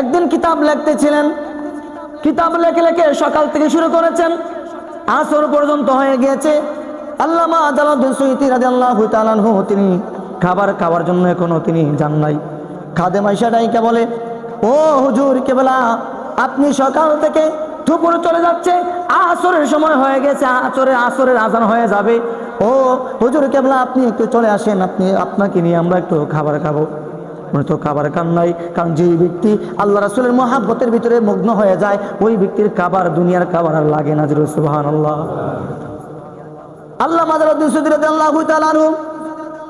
একদিন কিতাব লিখতেছিলেন। কিতাব লেখে লেখে সকাল থেকে শুরু করেছেন, আসর পর্যন্ত হয়ে গিয়েছে। আল্লামা আদালুদ্দিন সৈতি রাদিয়াল্লাহু তাআলা আনহু তিনি খাবার খাওয়ার জন্য এখনও তিনি যান নাই। খাদে মাইশা ডাইকা বলে, ও হুজুর কেবলা, আপনি সকাল থেকে দুপুর চলে যাচ্ছে, আসরের সময় হয়ে গেছে, আসরের আসরের আজান হয়ে যাবে। ও, হুজুর কেবলা আপনি একটু চলে আসেন, আপনি, আপনাকে নিয়ে আমরা একটু খাবার খাব। তো খাবার খান নাই, কারণ যে ব্যক্তি আল্লাহ রাসুলের মহাব্বতের ভিতরে মগ্ন হয়ে যায়, ওই ব্যক্তির খাবার, দুনিয়ার খাবার আর লাগে না জরুর সুবাহান আল্লাহ আল্লাহ মাদারুদ্দিন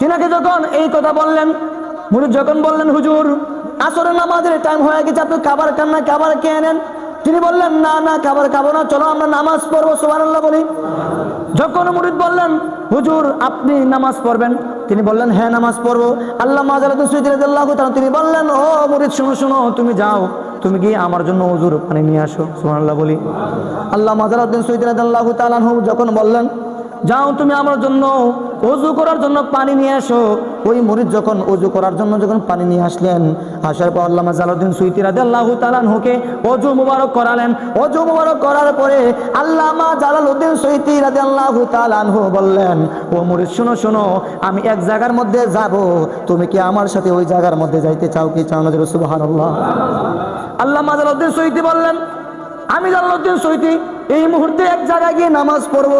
তিনাকে যখন এই কথা বললেন মুরিদ যখন বললেন, হুজুর আসরের নামাজের টাইম হয়ে গেছে, আপনি খাবার খান না, খাবার খেয়ে নেন। তিনি বললেন, না না, খাবার খাব না, চলো, আমরা নামাজ পড়ব সুবাহ আল্লাহ বলি। যখন মুরিদ বললেন, হুজুর, আপনি নামাজ পড়বেন? তিনি বললেন হ্যাঁ নামাজ পড়ব। আল্লাহ মাজাল্লাহ তিনি বললেন, ও মুরিদ, শুনো শুনো, তুমি যাও। তুমি গিয়ে আমার জন্য হুজুর পানি নিয়ে আসো। সুমান্লাহ বলি। আল্লাহ মাজারউদ্দিন সৈয়দুল্লাহ তালাহু যখন বললেন, যাও তুমি আমার জন্য অজু করার জন্য পানি নিয়ে আসো। ওই মরিদ যখন অজু করার জন্য যখন পানি নিয়ে আসলেন, আসার পর আল্লাহ জালাউদ্দিন সুইতি রাদিয়াল্লাহু তাআলাহুকে অজু মুবারক করালেন। অজু মুবারক করার পরে আল্লামা জালালউদ্দিন সুইতি রাদিয়াল্লাহু তাআলাহু বললেন, ও মরিদ শুনো শুনো, আমি এক জায়গার মধ্যে যাব। তুমি কি আমার সাথে ওই জায়গার মধ্যে যাইতে চাও কি চাও না সুবহানাল্লাহ। আল্লাহ জালালউদ্দিন সুইতি বললেন, আমি জালালউদ্দিন সৈতি এই মুহূর্তে এক জায়গায় গিয়ে নামাজ পড়ব।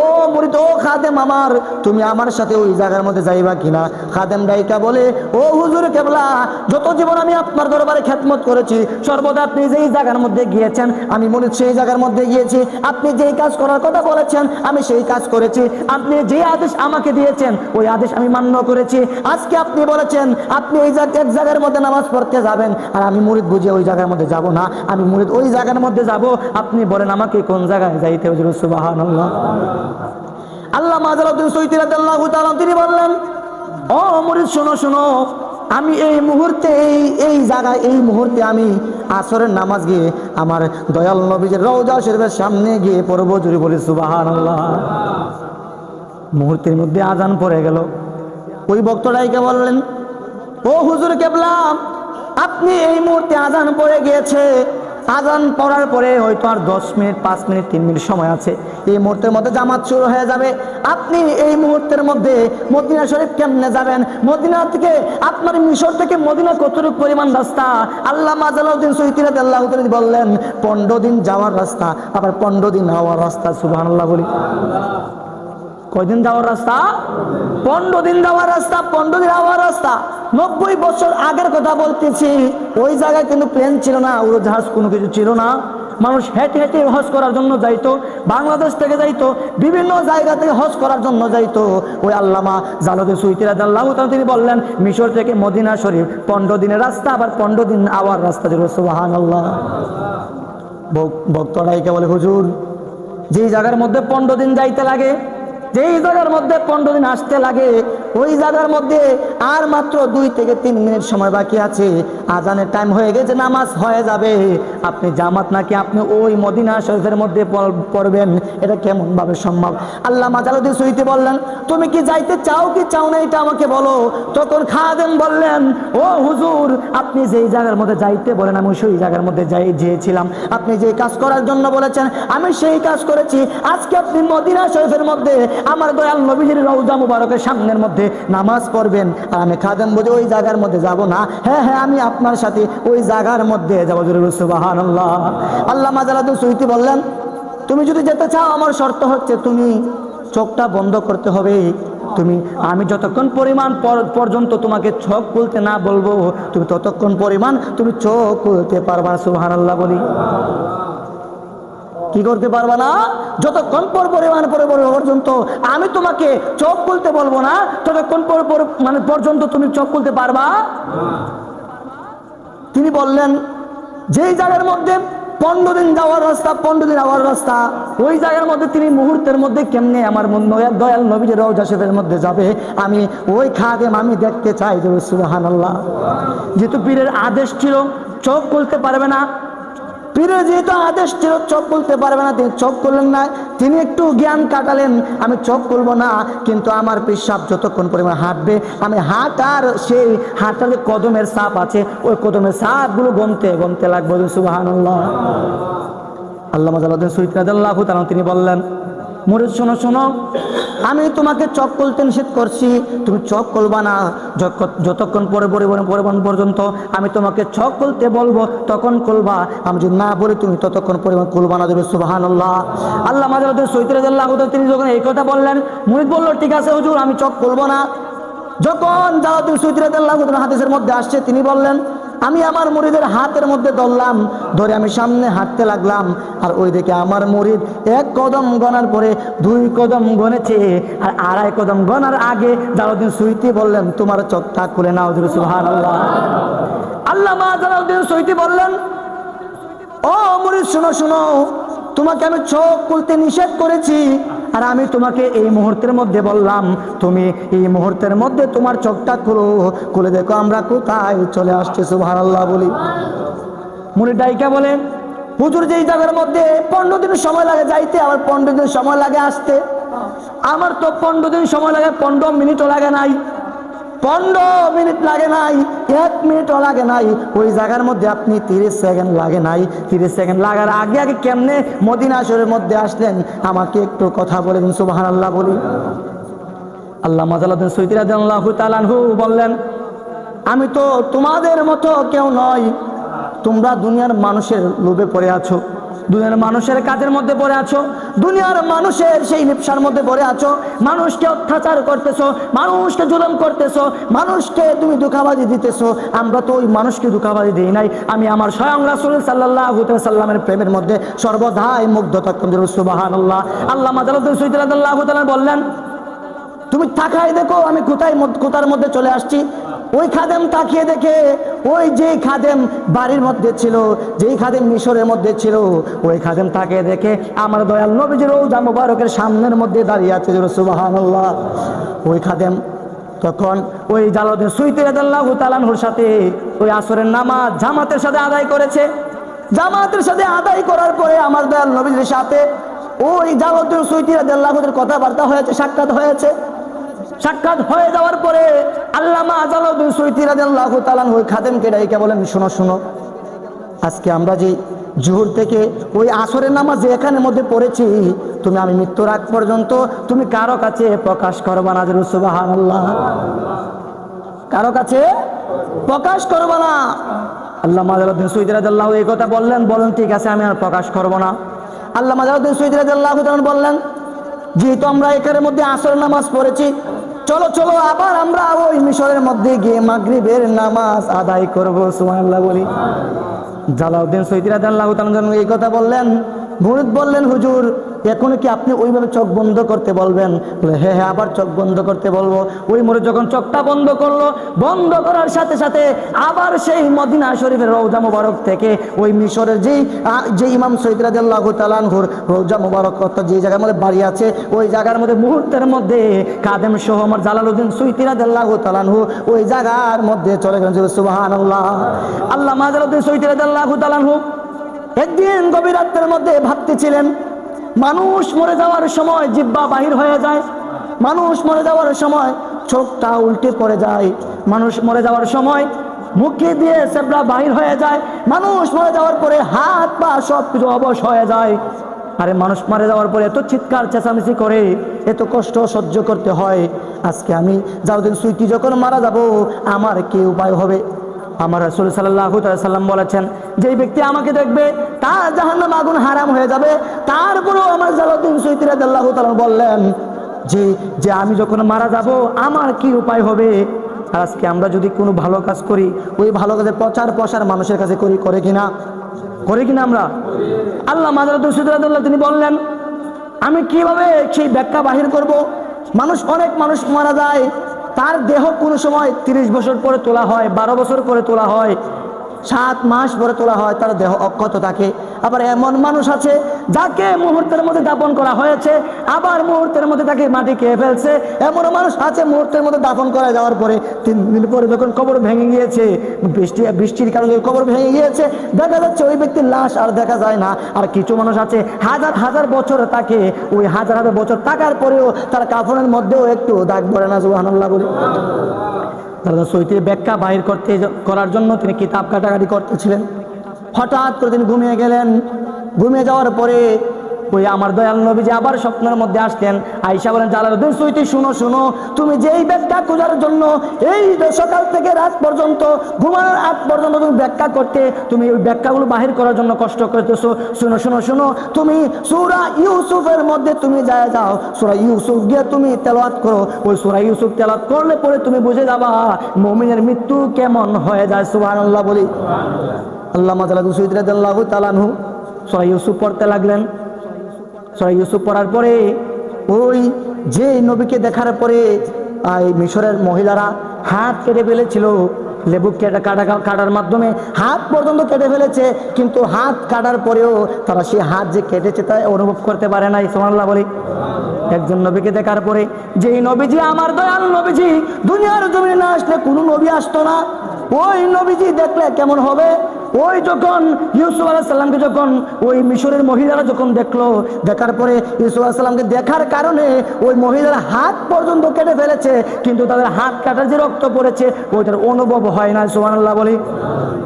ও মুরিদ ও খাদেম আমার, তুমি আমার সাথে ওই জায়গার মধ্যে যাইবা কিনা? খাদেম ডাইকা বলে, ও হুজুর কেবলা, যত জীবন আমি আপনার দরবারে খ্যাতমত করেছি, সর্বদা আপনি যেই জায়গার মধ্যে গিয়েছেন, আমি মুরিদ সেই জায়গার মধ্যে গিয়েছি, আপনি যেই কাজ করার কথা বলেছেন, আমি সেই কাজ করেছি। আপনি যে আদেশ আমাকে দিয়েছেন, ওই আদেশ আমি মান্য করেছি। আজকে আপনি বলেছেন, আপনি এই এক জায়গার মধ্যে নামাজ পড়তে যাবেন, আর আমি মুরিদ বুঝে ওই জায়গার মধ্যে যাব না। আমি মুরিদ ওই জায়গার মধ্যে যাব, আপনি বলেন আমাকে কোন জায়গায় যাইতে হবে সুবাহান আল্লাহ মাজারুদ্দিন তিনি বললেন, ও মুরিদ, শোনো শোনো, আমি এই মুহূর্তে, এই এই জায়গায়, এই মুহূর্তে আমি আসরের নামাজ গিয়ে আমার দয়াল নবীজের রওজা শরীফের সামনে গিয়ে পড়ব জুড়ি বলি সুবাহান আল্লাহ মুহূর্তের মধ্যে আজান পড়ে গেল। ওই বক্তরাইকে বললেন, ও হুজুর কেবলাম আপনি এই মুহূর্তে আজান পড়ে গিয়েছে আজান পড়ার পরে হয়তো আর দশ মিনিট, পাঁচ মিনিট, তিন মিনিট সময় আছে। এই মুহূর্তের মধ্যে জামাত শুরু হয়ে যাবে। আপনি এই মুহূর্তের মধ্যে মদিনা শরীফ কেমনে যাবেন? মদিনা থেকে, আপনার মিশর থেকে মদিনা কতটুকু পরিমাণ রাস্তা? আল্লাহ মাজালউদ্দিন সৈতিরাদ আল্লাহ বললেন, পনেরো দিন যাওয়ার রাস্তা, আবার পনেরো দিন হওয়ার রাস্তা। সুবাহ বলি। কয়দিন যাওয়ার রাস্তা? পনেরো দিন যাওয়ার রাস্তা, পনেরো দিন যাওয়ার রাস্তা। নব্বই বছর আগের কথা বলতেছি, ওই জায়গায় কিন্তু প্লেন ছিল না, উড়োজাহাজ কোনো কিছু ছিল না। মানুষ হেঁটে হেঁটে হজ করার জন্য যাইতো, বাংলাদেশ থেকে যাইতো, বিভিন্ন জায়গা থেকে হজ করার জন্য যাইতো। ওই আল্লামা জালদে সুইতিরাদ আল্লাহ তিনি বললেন, মিশর থেকে মদিনা শরীফ, পনেরো দিনের রাস্তা, আবার পনেরো দিন আওয়ার রাস্তা ছিল। সুবাহান আল্লাহ ভক্তরাইকে বলে, হুজুর, যেই জায়গার মধ্যে পনেরো দিন যাইতে লাগে যেই জায়গার মধ্যে পনেরো দিন আসতে লাগে ওই জায়গার মধ্যে আর মাত্র দুই থেকে তিন মিনিট সময় বাকি আছে। আজানের টাইম হয়ে গেছে, নামাজ হয়ে যাবে। আপনি জামাত নাকি আপনি ওই মদিনা শরীফের মধ্যে পড়- পড়বেন? এটা কেমন ভাবে সম্ভব? আল্লাহ মাজালুদ্দিন সহিতে বললেন, তুমি কি যাইতে চাও কি চাও না, এটা আমাকে বলো। তখন খাদেম বললেন, ও হুজুর, আপনি যেই জায়গার মধ্যে যাইতে বলেন, আমি সেই জায়গার মধ্যে যাই যেয়েছিলাম আপনি যে কাজ করার জন্য বলেছেন, আমি সেই কাজ করেছি। আজকে আপনি মদিনা শরীফের মধ্যে, আমার দয়াল নবীজির রৌজা মুবারকের সামনের মধ্যে নামাজ পড়বেন আর আমি খাদেম বুঝে ওই জায়গার মধ্যে যাব না। হ্যাঁ হ্যাঁ আমি আপনার সাথে ওই জায়গার মধ্যে যাব। সুবাহান আল্লাহ আল্লাহ মাজালাদুল সুইতি বললেন, তুমি যদি যেতে চাও, আমার শর্ত হচ্ছে তুমি চোখটা বন্ধ করতে হবে। তুমি, আমি যতক্ষণ পরিমাণ পর- পর্যন্ত তোমাকে চোখ খুলতে না বলব, তুমি ততক্ষণ পরিমাণ তুমি চোখ খুলতে পারবা সুহান আল্লাহ বলি। কি করতে পারবা না? যতক্ষণ পর পরিমাণ পরে পরে পর্যন্ত আমি তোমাকে চোখ খুলতে বলব না, ততক্ষণ পর মানে পর্যন্ত তুমি চোখ খুলতে পারবা? তিনি বললেন, যেই জায়গার মধ্যে পনেরো দিন যাওয়ার রাস্তা, পনেরো দিন যাওয়ার রাস্তা, ওই জায়গার মধ্যে তিনি মুহূর্তের মধ্যে কেমনে আমার মন দয়াল নবীজের রওজা শরীফের মধ্যে যাবে? আমি ওই খাদেম আমি দেখতে চাই সুবাহান আল্লাহ যেহেতু পীরের আদেশ ছিল, চোখ খুলতে পারবে না পীরের যেহেতু আদেশ ছিল, চোখ বলতে পারবে না, তিনি চোখ করলেন না। তিনি একটু জ্ঞান কাটালেন, আমি চোখ করব না, কিন্তু আমার পেশাব যতক্ষণ পরিমাণ হাঁটবে, আমি হাঁটার সেই হাঁটার কদমের সাপ আছে, ওই কদমের সাপগুলো গমতে গমতে লাগবে সুবাহ আল্লাহ আল্লাহ আল্লাহ তিনি বললেন মুরিদ শোনো শোনো। আমি তোমাকে চক করতে নিষেধ করছি। তুমি চক করবা না। যত- যতক্ষণ পরে পরিবহন পরিবহন পর্যন্ত আমি তোমাকে চক করতে বলব, তখন করবা আমি যদি না বলি, তুমি ততক্ষণ পরিমাণ করবা না দেবে সুবাহান আল্লাহ আল্লাহ মাজালুদ্দিন সৈতরাজাল্লাহ তিনি যখন এই কথা বললেন মুরিদ বলল, ঠিক আছে হুজুর, আমি চক করব না। যখন জালাদুল সৈতরাজাল্লাহ হাদিসের মধ্যে আসছে, তিনি বললেন আমি আমার মুরিদের হাতের মধ্যে ধরলাম, ধরে আমি সামনে হাঁটতে লাগলাম, আর ওই দিকে আমার মুরিদ এক কদম গনার পরে দুই কদম গনেছে, আর আড়াই কদম গনার আগে জালাউদ্দিন সুইতি বললেন, তোমার চোখটা খুলে নাও সুহান আল্লাহ আল্লাহ মা জালাউদ্দিন সুইতি বললেন, ও মুরিদ শুনো শুনো, তোমাকে আমি চোখ খুলতে নিষেধ করেছি আর আমি তোমাকে এই মুহূর্তের মধ্যে বললাম, তুমি এই মুহূর্তের মধ্যে তোমার চোখটা খুলো, খুলে দেখো আমরা কোথায় চলে আসছি সুভার আল্লাহ বলি। মুড়ি ডাইকা বলে, হুজুর যেই জায়গার মধ্যে পনেরো দিন সময় লাগে যাইতে, আবার পনেরো দিন সময় লাগে আসতে। আমার তো পনেরো দিন সময় লাগে, পনেরো মিনিটও লাগে নাই। পনেরো মিনিট লাগে নাই, এক মিনিটও লাগে নাই। ওই জায়গার মধ্যে আপনি তিরিশ সেকেন্ড লাগে নাই। তিরিশ সেকেন্ড লাগার আগে আগে কেমনে মদিনা শহরের মধ্যে আসলেন? আমাকে একটু কথা বলে দিন সুবাহান আল্লাহ বলি। আল্লাহ মাজালুদ্দিন সৈতিরাদ আল্লাহ তালানহু বললেন, আমি তো তোমাদের মতো কেউ নয় তোমরা দুনিয়ার মানুষের লোভে পড়ে আছো। দুনিয়ার মানুষের কাজের মধ্যে পড়ে আছো, দুনিয়ার মানুষের সেই নিপসার মধ্যে পড়ে আছো, মানুষকে অত্যাচার করতেছো, মানুষকে জুলম করতেছো, মানুষকে তুমি দুঃখাবাজি দিতেছো। আমরা তো ওই মানুষকে দুঃখাবাজি দিই নাই। আমি আমার স্বয়ং রাসুল সাল্লাহ সাল্লামের প্রেমের মধ্যে সর্বদাই মুগ্ধ থাকতাম সুবাহান আল্লাহ আল্লাহ মাদালুদ্দিন বললেন, তুমি তাকাই দেখো, আমি কোথায় কোথার মধ্যে চলে আসছি? ওই খাদেম তাকিয়ে দেখে, ওই যে খাদেম বাড়ির মধ্যে ছিল, যেই খাদেম মিশরের মধ্যে ছিল, ওই খাদেম তাকিয়ে দেখে, আমার দয়াল নবীজির রৌজা মুবারকের সামনের মধ্যে দাঁড়িয়ে আছে সুবাহান্লাহ ওই খাদেম তখন ওই জালাউদ্দিন সুইতে তালানহুর সাথে ওই আসরের নামাজ জামাতের সাথে আদায় করেছে। জামাতের সাথে আদায় করার পরে আমার দয়াল নবীজির সাথে ওই জালাউদ্দিন সুইতি আল্লাহদের কথাবার্তা হয়েছে, সাক্ষাৎ হয়েছে। সাক্ষাৎ হয়ে যাওয়ার পরে আল্লামা আজালউদ্দিন সৈতি ওই খাদেমকে ডাইকে বলেন, শোনো শোনো, আজকে আমরা যে জোহর থেকে ওই আসরের নামাজ এখানের মধ্যে পড়েছি, তুমি আমি মৃত্যুর আগ পর্যন্ত তুমি কারও কাছে প্রকাশ করবা না সুবহানাল্লাহ। কারও কাছে প্রকাশ করবা না। আল্লাহ মাজারুদ্দিন সৈয়দ এই কথা বললেন বলেন ঠিক আছে, আমি আর প্রকাশ করব না। আল্লাহ মাজারুদ্দিন সৈয়দ বললেন, যেহেতু আমরা এখানের মধ্যে আসরের নামাজ পড়েছি চলো চলো, আবার আমরা ওই মিশরের মধ্যে গিয়ে মাগরিবের নামাজ আদায় করব সুমান্লা বলি। জালাউদ্দিন সৈয়দ আল্লাহ এই কথা বললেন। মুরিদ বললেন, হুজুর এখন কি আপনি ওইভাবে চোখ বন্ধ করতে বলবেন? বলে, হ্যাঁ হ্যাঁ আবার চোখ বন্ধ করতে বলব। ওই মুরিদ যখন চোখটা বন্ধ করল বন্ধ করার সাথে সাথে আবার সেই মদিনা শরীফের রৌজা মুবারক থেকে ওই মিশরের যেই যে ইমাম সৈয়দ রাদিয়াল্লাহু তাআলাহুর রৌজা মুবারক অর্থাৎ যে জায়গার মধ্যে বাড়ি আছে ওই জায়গার মধ্যে মুহূর্তের মধ্যে কাদেম সহ আমার জালালউদ্দিন সৈয়দ রাদিয়াল্লাহু তাআলাহু ওই জায়গার মধ্যে চলে গেলেন। সুবহানাল্লাহ। আল্লাহ মাজালউদ্দিন সৈয়দ রাদিয়াল্লাহু তাআলাহু একদিন গভীর রাত্রের মধ্যে ভাবতেছিলেন মানুষ মরে যাওয়ার সময় জিব্বা বাহির হয়ে যায়। মানুষ মরে যাওয়ার সময় চোখটা উল্টে পড়ে যায়। মানুষ মরে যাওয়ার সময় মুখে দিয়ে সেবরা বাহির হয়ে যায়। মানুষ মরে যাওয়ার পরে হাত পা সব কিছু অবশ হয়ে যায়। আরে মানুষ মারা যাওয়ার পরে এত চিৎকার, চেঁচামেচি করে, এত কষ্ট সহ্য করতে হয়। আজকে আমি যাওদিন সুইটি যখন মারা যাব, আমার কি উপায় হবে। আমার রসুল সাল্লাহ সাল্লাম বলেছেন, যেই ব্যক্তি আমাকে দেখবে, তার জাহান্নাম আগুন হারাম হয়ে যাবে। তারপরেও আমার জালাউদ্দিন সৈতিরাদ আল্লাহ বললেন, যে যে আমি যখন মারা যাব, আমার কি উপায় হবে? আজকে আমরা যদি কোনো ভালো কাজ করি, ওই ভালো কাজের প্রচার প্রসার মানুষের কাছে করি, করে কিনা? করে কিনা আমরা? আল্লাহ মাজারুদ্দিন সৈতিরাদুল্লাহ তিনি বললেন, আমি কীভাবে সেই ব্যাখ্যা বাহির করব? মানুষ অনেক মানুষ মারা যায় তার দেহ কোনো সময় তিরিশ বছর পরে তোলা হয় বারো বছর পরে তোলা হয় সাত মাস পরে তোলা হয়, তার দেহ অক্ষত থাকে। আবার এমন মানুষ আছে, যাকে মুহূর্তের মধ্যে দাপন করা হয়েছে, আবার মুহূর্তের মধ্যে তাকে মাটি খেয়ে ফেলছে। এমন মানুষ আছে, মুহূর্তের মধ্যে দাপন করা যাওয়ার পরে তিন দিন পরে যখন কবর ভেঙে গিয়েছে, বৃষ্টি, বৃষ্টির কারণে কবর ভেঙে গিয়েছে, দেখা যাচ্ছে ওই ব্যক্তির লাশ আর দেখা যায় না। আর কিছু মানুষ আছে, হাজার হাজার বছর তাকে, ওই হাজার হাজার বছর থাকার পরেও তার কাফনের মধ্যেও একটু দাগ পড়ে না, সুবহানাল্লাহ বলে। দাদা সৈতির ব্যাখ্যা বাহির করতে করার জন্য তিনি কিতাব কাটাকাটি করতেছিলেন। হঠাৎ করে তিনি ঘুমিয়ে গেলেন। ঘুমিয়ে যাওয়ার পরে ওই আমার দয়াল নবীজি আবার স্বপ্নের মধ্যে আসতেন আইসা বলেন জালালুদ্দিন সৈতি শুনো শুনো। তুমি যেই ব্যাখ্যা খোঁজার জন্য এই সকাল থেকে রাত পর্যন্ত, ঘুমানোর আগ পর্যন্ত তুমি ব্যাখ্যা করতে, তুমি ওই ব্যাখ্যাগুলো বাহির করার জন্য কষ্ট করতেছো। শুনো শুনো শুনো। তুমি সুরা ইউসুফের মধ্যে তুমি যায় যাও। সুরা ইউসুফ গিয়ে তুমি তেলাওয়াত করো। ওই সুরা ইউসুফ তেলাওয়াত করলে পরে তুমি বুঝে যাবা, মুমিনের মৃত্যু কেমন হয়ে যায়। সুবহানাল্লাহ বলি। আল্লাহ মাতালা দুসুইদ রাদিয়াল্লাহু তাআলাহু সুরা ইউসুফ পড়তে লাগলেন। সুরা ইউসুফ পড়ার পরে ওই যে নবীকে দেখার পরে এই মিশরের মহিলারা হাত কেটে ফেলেছিল লেবু কেটে কাটা কাটার মাধ্যমে। হাত পর্যন্ত কেটে ফেলেছে, কিন্তু হাত কাটার পরেও তারা সেই হাত যে কেটেছে তা অনুভব করতে পারে না সোমাল্লাহ বলি। একজন নবীকে দেখার পরে, যেই নবীজি, আমার দয়াল নবীজি, দুনিয়ার জমিনে না আসলে কোনো নবী আসতো না। ওই নবীজি দেখলে কেমন হবে? ওই যখন ইউসুফ আলাহিসাল্লামকে যখন ওই মিশরের মহিলারা যখন দেখল, দেখার পরে ইউসুফ আলাহিসাল্লামকে দেখার কারণে ওই মহিলার হাত পর্যন্ত কেটে ফেলেছে, কিন্তু তাদের হাত কাটার যে রক্ত পড়েছে, ওইটার অনুভব হয় না সুবহানাল্লাহ বলি।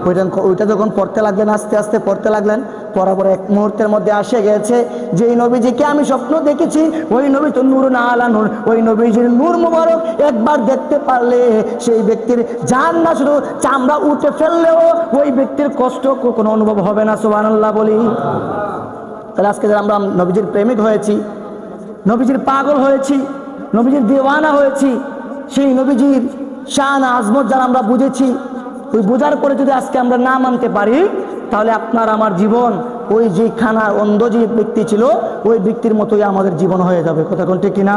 ওইটা ওইটা যখন পড়তে লাগলেন, আস্তে আস্তে পড়তে লাগলেন, পড়ার পরে এক মুহূর্তের মধ্যে আসে গেছে যে নবীজিকে আমি স্বপ্ন দেখেছি, ওই নবী তো নূর না আলা নূর, ওই নবীজির নূর মুবারক একবার দেখতে পারলে সেই ব্যক্তির জান না শুধু চামড়া উঠে ফেললেও ওই ব্যক্তির কষ্ট কোনো অনুভব হবে না, সুবহানাল্লাহ বলি। তাহলে আজকে যারা আমরা নবীজির প্রেমিক হয়েছি, নবীজির পাগল হয়েছি, নবীজির দেওয়ানা হয়েছি, সেই নবীজির শান আজমত যারা আমরা বুঝেছি ওই বোঝার পরে যদি আজকে আমরা না মানতে পারি, তাহলে আপনার আমার জীবন, ওই যে খানার অন্ধ যে ব্যক্তি ছিল, ওই ব্যক্তির মতোই আমাদের জীবন হয়ে যাবে। কথা কোন ঠিক কিনা?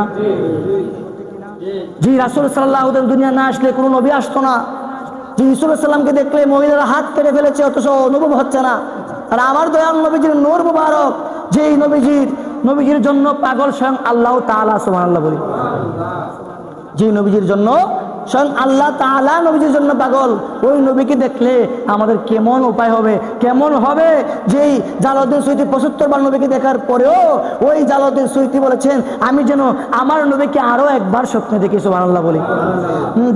জি, রাসুল সাল্লাহ দুনিয়া না আসলে কোনো নবী আসতো না। যে ইসুল সাল্লামকে দেখলে মহিলারা হাত কেটে ফেলেছে, অথচ অনুভব হচ্ছে না। আর আমার দয়াল নবীজির নোর মুবারক, যেই নবীজির নবীজির জন্য পাগল স্বয়ং আল্লাহ তাআলা, সুবহানাল্লাহ বলি। যে নবীজির জন্য স্বয়ং আল্লাহ তালা নবীজির জন্য পাগল। ওই নবীকে দেখলে আমাদের কেমন উপায় হবে? কেমন হবে? যেই জালাউদ্দিন সৈতি পঁচাত্তর বার নবীকে দেখার পরেও ওই জালাউদ্দিন সৈতি বলেছেন, আমি যেন আমার নবীকে আরও একবার স্বপ্নে দেখি, সুবহানাল্লাহ বলি।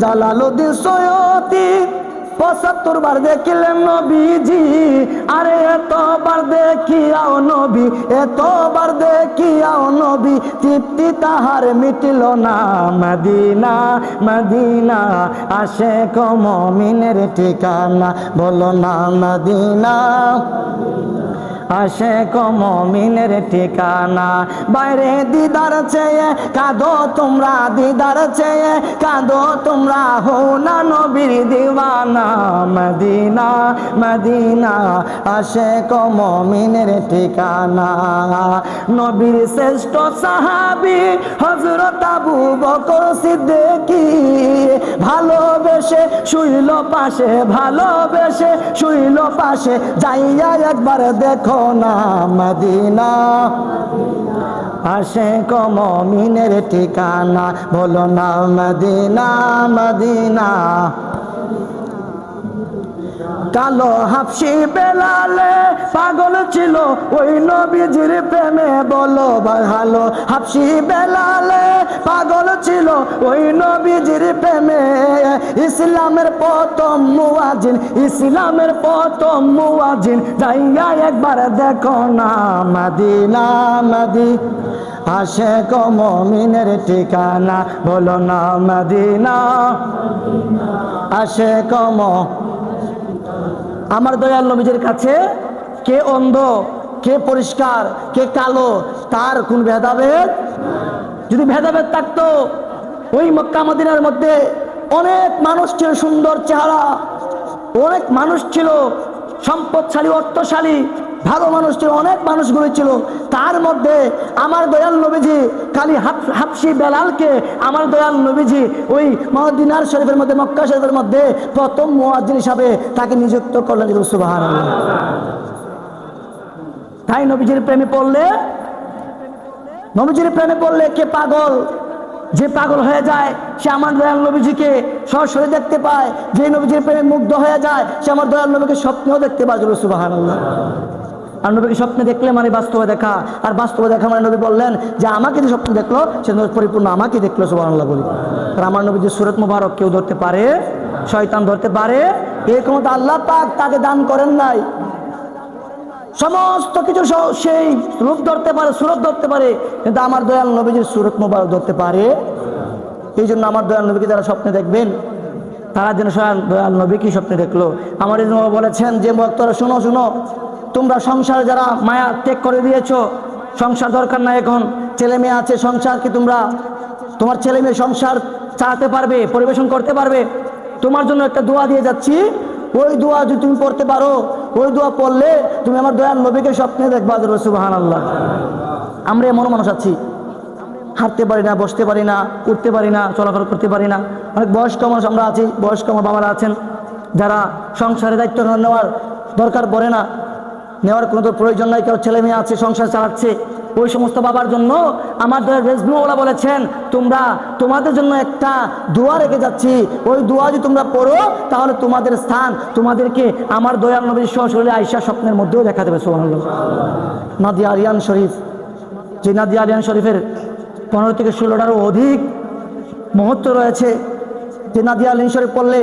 জালালুদ্দিন সৈয়তি পঁচাত্তর বার দেখিলেন নবীজি, আরে এতবার দেখিয়াও নবী, এতবার দেখিয়াও নবী, তৃপ্তি তাহার মিটিল না। মদিনা মদিনা আসে কমিনের ঠিকানা, বলো না মদিনা। আসে কমিনের ঠিকানা। বাইরে দিদার চেয়ে কাঁদো তোমরা, দিদার চেয়ে কাঁদো তোমরা। হো না নবীর দিওয়ানা, মদিনা মদিনা। আসে কমিনের ঠিকানা। নবীর শ্রেষ্ঠ সাহাবি হজরত আবু বকর সিদ্দিকী। ভালোবেসে শুইল পাশে, ভালোবেসে শুইল পাশে। যাইয়া একবার দেখো না মদিনা। আসে কমিনের ঠিকানা বলো না মদিনা মদিনা। কালো হাফসি বেলালে পাগল ছিল, ওই নবীজির প্রেমে বলো ভালো হাফসি বেলালে পাগল ছিল, ওই নবীজির প্রেমে। ইসলামের প্রথম মুয়াজিন ইসলামের প্রথম মুয়াজিন যাইয়া একবার দেখো না মদিনা, মদি। আসে কমিনের ঠিকানা বলো না মদিনা। আসে কম আমার দয়াল নবীজির কাছে কে অন্ধ, কে পরিষ্কার, কে কালো, তার কোন ভেদাভেদ? যদি ভেদাভেদ থাকতো, ওই মক্কা মদিনার মধ্যে অনেক মানুষ ছিল সুন্দর চেহারা, অনেক মানুষ ছিল সম্পদশালী, অর্থশালী ভালো মানুষ ছিল অনেক মানুষগুলো ছিল। তার মধ্যে আমার দয়াল নবীজি খালি হাফ- হাফসি বেলালকে আমার দয়াল নবীজি ওই মদিনার শরীফের মধ্যে, মক্কা শরীফের মধ্যে প্রথম মুয়াজ্জিন হিসাবে তাকে নিযুক্ত করলেন সুবাহান তাই নবীজির প্রেমে পড়লে, নবীজির প্রেমে পড়লে কে পাগল? যে পাগল হয়ে যায়, সে আমার দয়াল নবীজিকে সরাসরি দেখতে পায়। যে নবীজির প্রেমে মুগ্ধ হয়ে যায়, সে আমার দয়াল নবীকে স্বপ্নেও দেখতে পায় সুবাহান আর নবীকে স্বপ্নে দেখলে মানে বাস্তবে দেখা। আর বাস্তবে দেখা মানে নবী বললেন যে আমাকে যে স্বপ্ন দেখল, সে পরিপূর্ণ আমাকে দেখল সুবাহ বলি। আর আমার নবী যে সুরত মুবারক কেউ ধরতে পারে, শয়তান ধরতে পারে এই ক্ষমতা আল্লাহ পাক তাকে দান করেন নাই। সমস্ত কিছু সেই রূপ ধরতে পারে, সুরত ধরতে পারে, কিন্তু আমার দয়াল নবীজির সুরত মোবারক ধরতে পারে এই জন্য আমার দয়াল নবীকে যারা স্বপ্নে দেখবেন, তারা যেন দয়াল নবী কি স্বপ্নে দেখল। আমার বলেছেন যে ভক্তরা, শুনো শুনো তোমরা সংসার যারা মায়া ত্যাগ করে দিয়েছ, সংসার দরকার নাই এখন। ছেলে মেয়ে আছে, সংসার কি তোমরা? তোমার ছেলে মেয়ে সংসার চালাতে পারবে, পরিবেশন করতে পারবে। তোমার জন্য একটা দোয়া দিয়ে যাচ্ছি। ওই দোয়া যদি তুমি পড়তে পারো, ওই দোয়া পড়লে তুমি আমার দয়াল নবীকে স্বপ্নে দেখবা সুবাহান আল্লাহ আমরা এমন মানুষ আছি, হাঁটতে পারি না, বসতে পারি না, উঠতে পারি না, চলাফেরা করতে পারি না। অনেক বয়স্ক মানুষ আমরা আছি, বয়স্ক আমার বাবারা আছেন, যারা সংসারে দায়িত্ব নেওয়ার দরকার পড়ে না। নেওয়ার কোনো তো প্রয়োজন নাই, কেউ ছেলে মেয়ে আছে, সংসার চালাচ্ছে। ওই সমস্ত বাবার জন্য আমাদের রেজমুওয়ালা বলেছেন, তোমরা তোমাদের জন্য একটা দোয়া রেখে যাচ্ছি। ওই দোয়া যদি তোমরা পড়ো, তাহলে তোমাদের স্থান, তোমাদেরকে আমার দয়াল নবীর সশরীরে আইসা স্বপ্নের মধ্যেও দেখা দেবে। সোহান নাদিয়া আরিয়ান শরীফ, যে নাদিয়া আলিয়ান শরীফের পনেরো থেকে ষোলোটারও অধিক মহত্ব রয়েছে, যে নাদিয়া আলিয়ান শরীফ পড়লে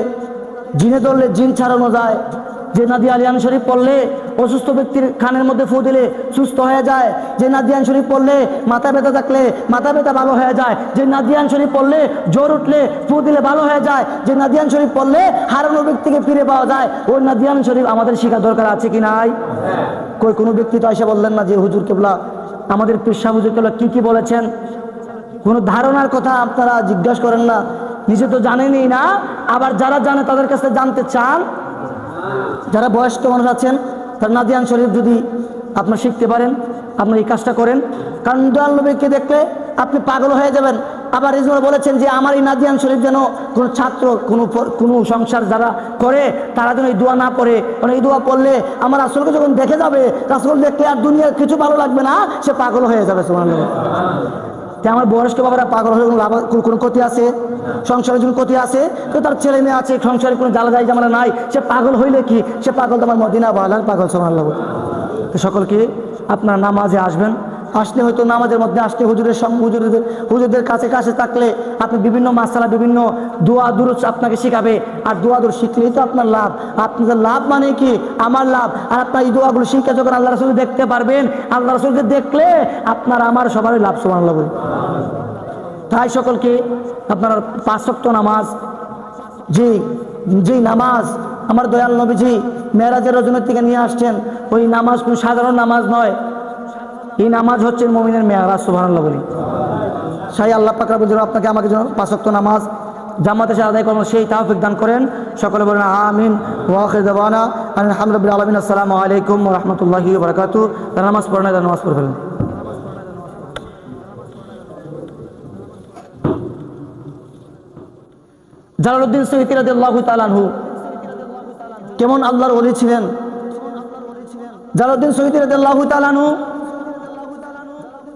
জিনে ধরলে জিন ছাড়ানো যায়। যে নাদিয়া আলিয়ান শরীফ পড়লে অসুস্থ ব্যক্তির খানের মধ্যে ফু দিলে সুস্থ হয়ে যায়। যে নাদিয়ান শরীফ পড়লে মাথা ব্যথা থাকলে মাথা ব্যথা ভালো হয়ে যায়। যে নাদিয়ান শরীফ পড়লে জ্বর উঠলে ফু দিলে ভালো হয়ে যায়। যে নাদিয়ান শরীফ পড়লে হারানো ব্যক্তিকে ফিরে পাওয়া যায়। ওই নাদিয়ান শরীফ আমাদের শেখা দরকার আছে কি নাই? কই, কোনো ব্যক্তি তো এসে বললেন না যে, হুজুর কেবলা, আমাদের পেশা হুজুর কেবলা কি কি বলেছেন? কোনো ধারণার কথা আপনারা জিজ্ঞাসা করেন না। নিজে তো জানেনই না। আবার যারা জানে তাদের কাছে জানতে চান যারা বয়স্ক মানুষ আছেন, তার নাদিয়ান শরীফ যদি আপনার শিখতে পারেন আপনি এই কাজটা করেন। কারণ দয়াল নবীকে দেখলে আপনি পাগল হয়ে যাবেন। আবার রিজওয়ান বলেছেন যে, আমার এই নাদিয়ান শরীফ যেন কোনো ছাত্র, কোনো কোনো সংসার যারা করে, তারা যেন এই দোয়া না পড়ে। কারণ এই দোয়া পড়লে আমার আসলকে যখন দেখে যাবে আসল দেখলে আর দুনিয়ার কিছু ভালো লাগবে না, সে পাগল হয়ে যাবে সোমান যে আমার বয়স্ক বাবারা পাগল হলে কোনো লাভ, কোনো ক্ষতি আছে? সংসারের জন্য ক্ষতি আছে? তো তার ছেলে মেয়ে আছে, সংসারে কোনো জ্বালা যায় জামালা নাই। সে পাগল হইলে কি? সে পাগল তো আমার মদিনা বালার পাগল তো সকলকে আপনার নামাজে আসবেন। আসলে হয়তো নামাজের মধ্যে আসলে হুজুরের সঙ্গে হুজুরদের হুজুরদের কাছে কাছে থাকলে আপনি বিভিন্ন মাসালা, বিভিন্ন দোয়া দূর আপনাকে শেখাবে। আর দোয়া দূর শিখলেই তো আপনার লাভ। আপনাদের লাভ মানে কি? আমার লাভ। আর আপনার এই দোয়াগুলো শিখে যখন আল্লাহ রসুল দেখতে পারবেন, আল্লাহ রসুলকে দেখলে আপনার আমার সবারই লাভ সমান লাভ তাই সকলকে, আপনার পাঁচক্ত নামাজ, জি জি, নামাজ। আমার দয়াল নবীজি মেয়েরাজের রজনের থেকে নিয়ে আসছেন। ওই নামাজ কোনো সাধারণ নামাজ নয়। এই নামাজ হচ্ছে মমিনের মেয়ারাজ, সুবহানাল্লাহ বলি। সাই আল্লাহ পাকরা বুঝুন আপনাকে আমাকে যেন পাঁচক্ত নামাজ জামাতে সাথে আদায় করব সেই তাহফিক দান করেন। সকলে বলেন আমিন ওয়াখির দেবানা আলহামদুলিল্লাহ আলমিন। আসসালামু আলাইকুম রহমতুল্লাহি বরকাতু। তারা নামাজ পড়ে তারা নামাজ পড়ে ফেলেন। জালালউদ্দিন সৈয়দ রাদিয়াল্লাহু তাআলা আনহু কেমন আল্লাহর ওলি ছিলেন? জালালউদ্দিন সৈয়দ রাদিয়াল্লাহু তাআলা আনহু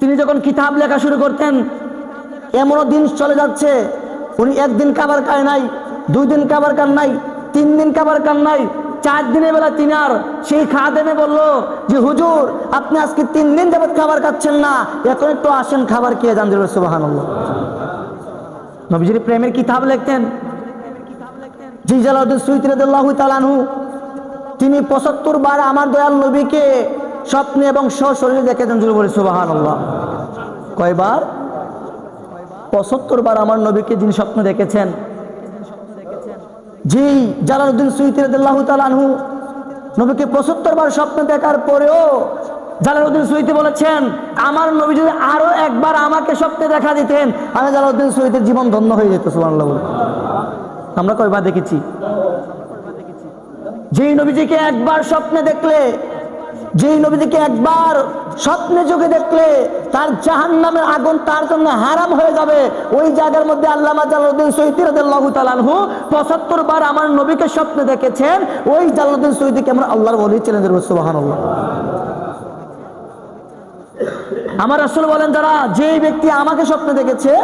তিনি যখন কিতাব লেখা শুরু করতেন, এমনও দিন চলে যাচ্ছে। উনি একদিন কাবার কায় নাই দুই দিন কাবার খান নাই তিন দিন কাবার খান নাই চার দিনের বেলা তিনি আর সেই খাদেমে বলল যে, হুজুর, আপনি আজকে তিন দিন যাবত খাবার খাচ্ছেন না এখন একটু আসেন, খাবার খেয়ে যান সুবাহান নবীজির প্রেমের কিতাব লিখতেন। জি জালাউদ্দিন তালানহু তিনি পঁচাত্তর বার আমার দয়াল নবীকে স্বপ্নে এবং সশরীরে দেখেছেন জুড়ে বলে সুবাহান আল্লাহ কয়বার? পঁচাত্তর বার আমার নবীকে যিনি স্বপ্ন দেখেছেন। জি জালালউদ্দিন সুইতরাদুল্লাহু তালানহু নবীকে পঁচাত্তর বার স্বপ্ন দেখার পরেও জালালউদ্দিন সুইতি বলেছেন, আমার নবী যদি আরও একবার আমাকে স্বপ্নে দেখা দিতেন আমি জালালউদ্দিন সুইতের জীবন ধন্য হয়ে যেত বলে। আমরা কয়বার দেখেছি? যেই নবীজিকে একবার স্বপ্নে দেখলে যেই নবীকে একবার স্বপ্নে চোখে দেখলে তার জাহান নামের আগুন তার জন্য হারাম হয়ে যাবে। ওই জায়গার মধ্যে আনহু 75 বার আমার নবীকে স্বপ্নে দেখেছেন। ওই আল্লাহর সুবহানাল্লাহ। আমার আসলে বলেন, যারা যেই ব্যক্তি আমাকে স্বপ্নে দেখেছে,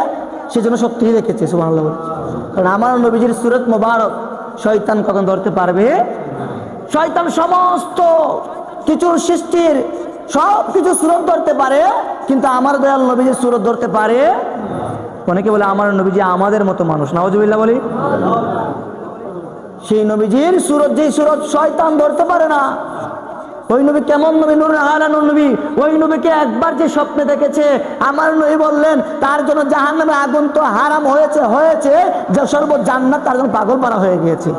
সে সত্যিই দেখেছে বলে। কারণ আমার নবীজির সুরত মোবারক শয়তান কখন ধরতে পারবে? শয়তান সমস্ত কিছুর সৃষ্টির সব কিছু সুরত ধরতে পারে, কিন্তু আমার দয়াল নবীজির সুরত ধরতে পারে? অনেকে বলে, আমার নবীজি আমাদের মতো মানুষ। নাওজুবিল্লাহ বলি। সেই নবীজির সুরত, যেই সুরত শয়তান ধরতে পারে না। ওই নবী কেমন নবী? নুর আলানুর নবী। ওই নবীকে একবার যে স্বপ্নে দেখেছে, আমার নবী বললেন, তার জন্য জাহান নামে আগুন তো হারাম হয়েছে হয়েছে, যে সর্ব জান্নাত তার জন্য পাগল পারা হয়ে গিয়েছে।